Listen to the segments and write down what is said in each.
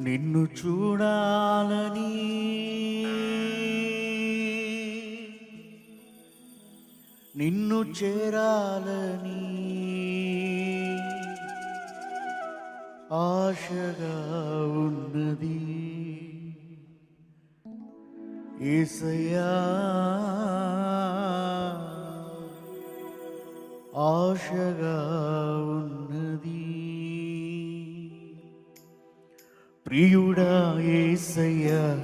నిన్ను చూడాలని. నిన్ను చేరాలని. ఆశగా ఉన్నది. ఏసయ్యా ఆశగా ప్రియుడా ఏసయ్యా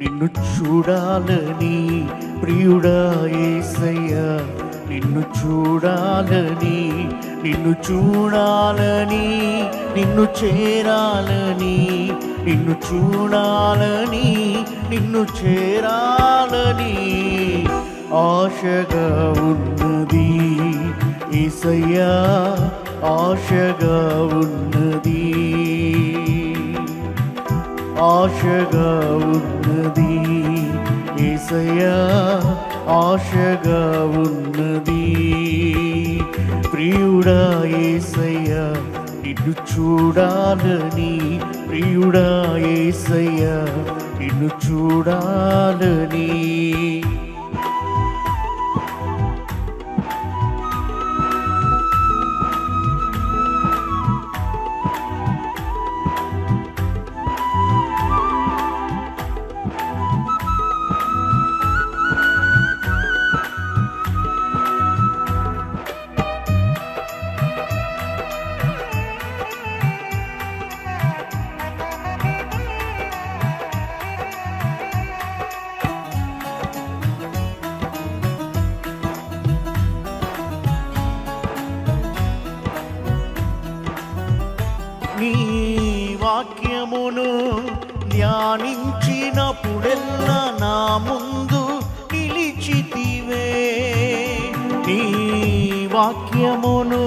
నిన్ను చూడాలని. ప్రియుడా ఏసయ్యా నిన్ను చూడాలని. నిన్ను చూడాలని నిన్ను చేరాలని. నిన్ను చూడాలని నిన్ను చేరాలని. ఆశగా ఉన్నది ఏసయ్యా ఆశగా ఉన్నది. ఆశగా ఉన్నది. ఏసయ్యా ఆశగా ఉన్నది. ప్రియుడా ఏసయ్యా నిన్ను చూడాలని. ప్రియుడా ఏసయ్యా నిన్ను చూడాలని. నిన్నును ధ్యానించినప్పుడెల్లా నా ముందు నిలిచితివే. నీ వాక్యమును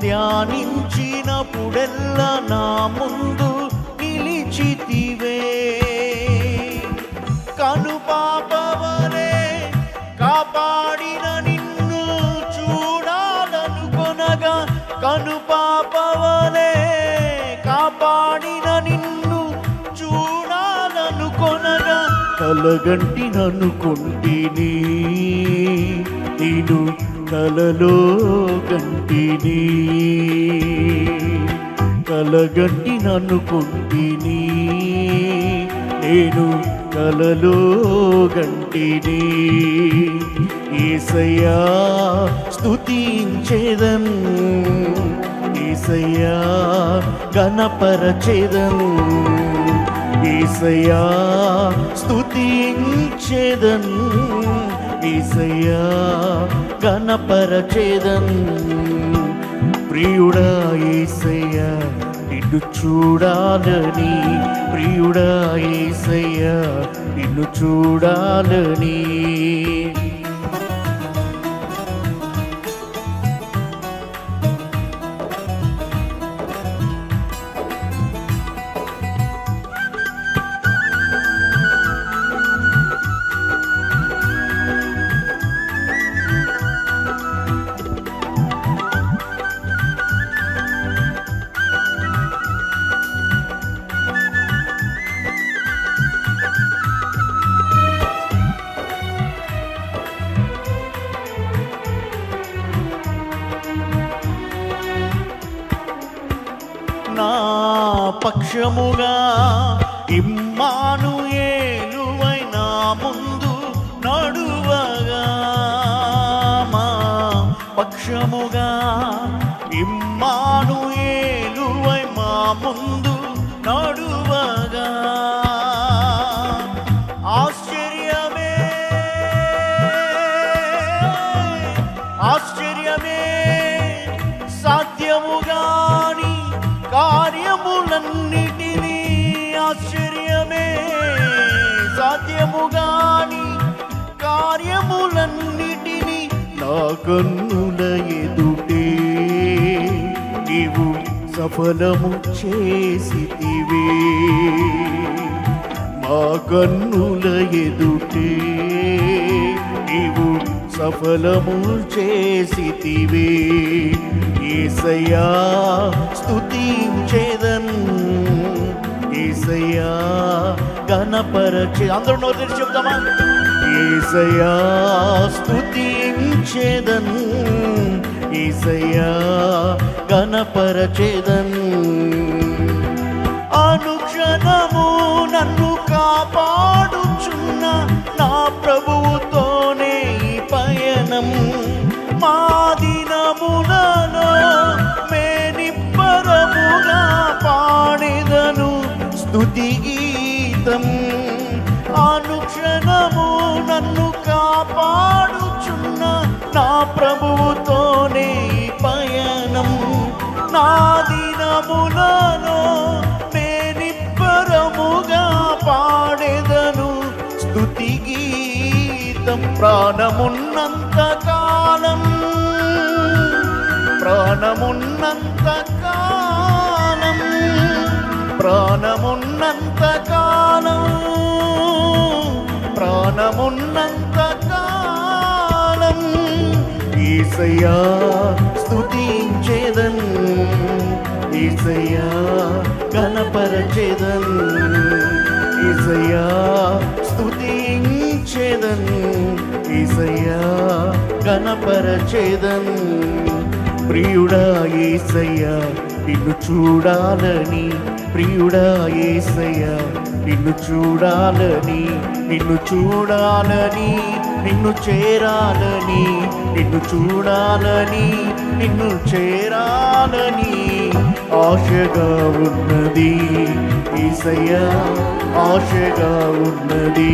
ధ్యానించినప్పుడెల్లా నా ముందు నిలిచితివే. కను పాపవలే కాపాడిన కలగంటి నన్నుకుంటిని నేను కలలో గంటిని. కలగంటి నన్నుకుంటిని నేను కలలో గంటిని. ఏసయ్యా స్తుతించేదన్ ఏసయ్యా గణపరచేదన్ ఈసయా స్తుతించేదన్. ఈసయా గణపరచేదన్ ప్రియుడా ఏసయ్యా నిన్ను చూడాలని. ప్రియుడా ఏసయ్యా నిన్ను చూడాలని. పక్షముగా ఇమ్మాను ఏలువై నా ముందు నడువగా మా పక్షముగా ఇమ్మాను ఏలువై మా ముందు నడువగా. ఆశ్చర్యమే ఆశ్చర్యమే సాధ్యముగాని కార్యములన్నిటినీ ఆశ్చర్యమే సాధ్యముగాని కార్యములన్నిటినీ నా కన్నుల ఎదుటే నీవు సఫలము చేసితివే. మా కన్నుల ఎదుటే నీవు సఫలము చేసితివే. ఏసయ్యా స్తుతించేదన్. ఏసయ్యా గణపరచే అందరూ నోరు తెరిచి చెప్తామా ఏసయ్యా స్తుతించేదన్. ఏసయ్యా గణపరచేదన్ అనుక్షణము నన్ను కాపాడు. స్తుతి గీతం ప్రాణమున్నంత కాలం. ప్రాణమున్నంత కాలం. ప్రాణమున్నంత కాలం. ప్రాణమున్నంత కాలం. ఈసయా స్తుతించేదన్. ఈసయా గణపరచేదన్ ఈసయా స్తుతించేదన్ ఈసయ్యా కనపరచేదను. ప్రియుడా ఏసయ్యా నిన్ను చూడాలని. ప్రియుడా ఏసయ్యా నిన్ను చూడాలని నిన్ను చూడాలని. నిన్ను చేరాలని నిన్ను చూడాలని నిన్ను చేరాలని ఆశగా ఉన్నది. ఈసయ్యా ఆశగా ఉన్నది.